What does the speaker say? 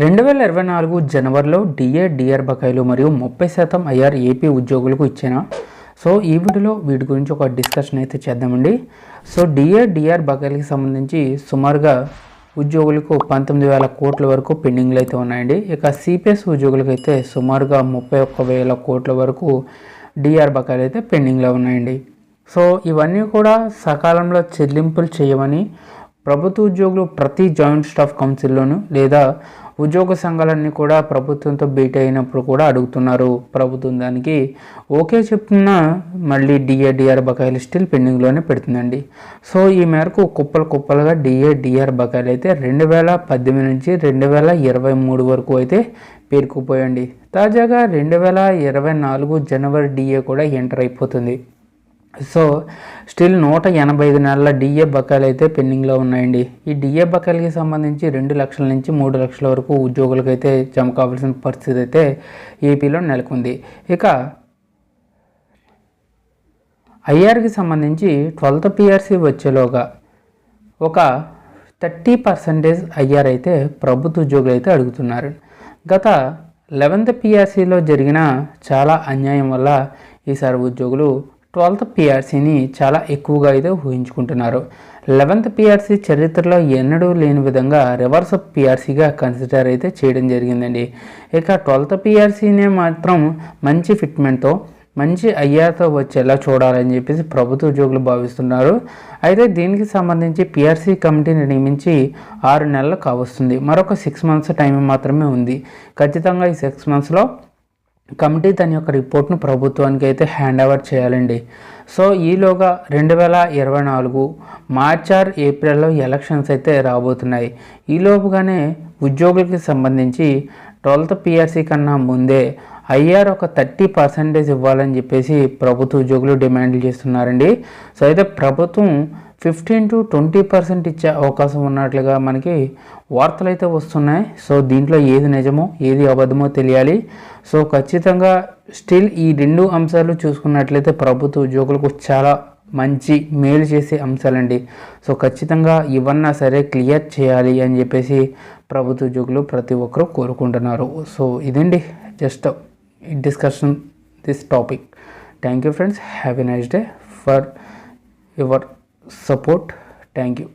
రెండు వేల ఇరవై నాలుగు జనవరిలో డిఏ డిఆర్ బకాయిలు మరియు ముప్పై శాతం ఐఆర్ ఏపీ ఉద్యోగులకు ఇచ్చిన. సో ఈ వీడియోలో వీటి గురించి ఒక డిస్కషన్ అయితే చేద్దామండి. సో డిఏ డిఆర్ బకాయిలకి సంబంధించి సుమారుగా ఉద్యోగులకు పంతొమ్మిది వేల కోట్ల వరకు పెండింగ్లు అయితే ఉన్నాయండి. ఇక సిపిఎస్ ఉద్యోగులకు అయితే సుమారుగా ముప్పై ఒక్క వేల కోట్ల వరకు డిఆర్ బకాయిలు అయితే పెండింగ్లో ఉన్నాయండి. సో ఇవన్నీ కూడా సకాలంలో చెల్లింపులు చేయమని ప్రభుత్వ ఉద్యోగులు ప్రతి జాయింట్ స్టాఫ్ కౌన్సిల్లోను లేదా ఉద్యోగ సంఘాలన్నీ కూడా ప్రభుత్వంతో భేటీ అయినప్పుడు కూడా అడుగుతున్నారు. ప్రభుత్వం దానికి ఓకే చెప్తున్నా మళ్ళీ డిఏ డిఆర్ బకాయిలు స్టిల్ పెండింగ్లోనే పెడుతుందండి. సో ఈ మేరకు కుప్పలు కుప్పలుగా డిఏ డిఆర్ బకాయిలు అయితే రెండు వేల పద్దెనిమిది నుంచి రెండు వేల ఇరవై మూడు వరకు అయితే పేరుకుపోయండి తాజాగా రెండు వేల ఇరవై నాలుగు జనవరి డిఏ కూడా ఎంటర్ అయిపోతుంది. సో స్టిల్ నూట ఎనభై ఐదు నెలల డిఏ బకాయిలు అయితే పెండింగ్లో ఉన్నాయండి. ఈ డిఏ బకాయిలకి సంబంధించి రెండు లక్షల నుంచి మూడు లక్షల వరకు ఉద్యోగులకు అయితే జమ కావాల్సిన పరిస్థితి అయితే ఏపీలో నెలకొంది. ఇక ఐఆర్కి సంబంధించి ట్వెల్త్ పిఆర్సీ వచ్చేలోగా ఒక థర్టీ పర్సెంటేజ్ ఐఆర్ అయితే ప్రభుత్వ ఉద్యోగులు అయితే అడుగుతున్నారు. గత లెవెన్త్ పిఆర్సీలో జరిగిన చాలా అన్యాయం వల్ల ఈసారి ఉద్యోగులు ట్వెల్త్ పిఆర్సీని చాలా ఎక్కువగా అయితే ఊహించుకుంటున్నారు. లెవెన్త్ పిఆర్సీ చరిత్రలో ఎన్నడూ లేని విధంగా రివర్స్ పిఆర్సీగా కన్సిడర్ అయితే చేయడం జరిగిందండి. ఇక ట్వెల్త్ పిఆర్సీనే మాత్రం మంచి ఫిట్మెంట్తో మంచి అయ్యాతో వచ్చేలా చూడాలని చెప్పేసి ప్రభుత్వ ఉద్యోగులు భావిస్తున్నారు. అయితే దీనికి సంబంధించి పిఆర్సీ కమిటీని నియమించి ఆరు నెలలు కావస్తుంది. మరొక సిక్స్ మంత్స్ టైం మాత్రమే ఉంది. ఖచ్చితంగా ఈ సిక్స్ మంత్స్లో కమిటీ తన యొక్క రిపోర్ట్ను ప్రభుత్వానికి అయితే హ్యాండ్ ఓవర్ చేయాలండి. సో ఈలోగా రెండు వేల ఇరవై నాలుగు మార్చ్ ఆర్ ఏప్రిల్లో ఎలక్షన్స్ అయితే రాబోతున్నాయి. ఈలోపుగానే ఉద్యోగులకి సంబంధించి ట్వెల్త్ పిఆర్సీ కన్నా ముందే ఐఆర్ ఒక థర్టీ పర్సెంటేజ్ ఇవ్వాలని చెప్పేసి ప్రభుత్వ ఉద్యోగులు డిమాండ్లు చేస్తున్నారండి. సో అయితే ప్రభుత్వం ఫిఫ్టీన్ టు ట్వంటీ పర్సెంట్ ఇచ్చే అవకాశం ఉన్నట్లుగా మనకి వార్తలు అయితే వస్తున్నాయి. సో దీంట్లో ఏది నిజమో ఏది అబద్ధమో తెలియాలి. సో ఖచ్చితంగా స్టిల్ ఈ రెండు అంశాలు చూసుకున్నట్లయితే ప్రభుత్వ ఉద్యోగులకు చాలా మంచి మేలు చేసే అంశాలండి. సో ఖచ్చితంగా ఇవన్నా సరే క్లియర్ చేయాలి అని చెప్పేసి ప్రభుత్వ ఉద్యోగులు ప్రతి ఒక్కరూ కోరుకుంటున్నారు. సో ఇదండి. Just discussion this topic. Thank you friends. Have a nice day. For your support. Thank you.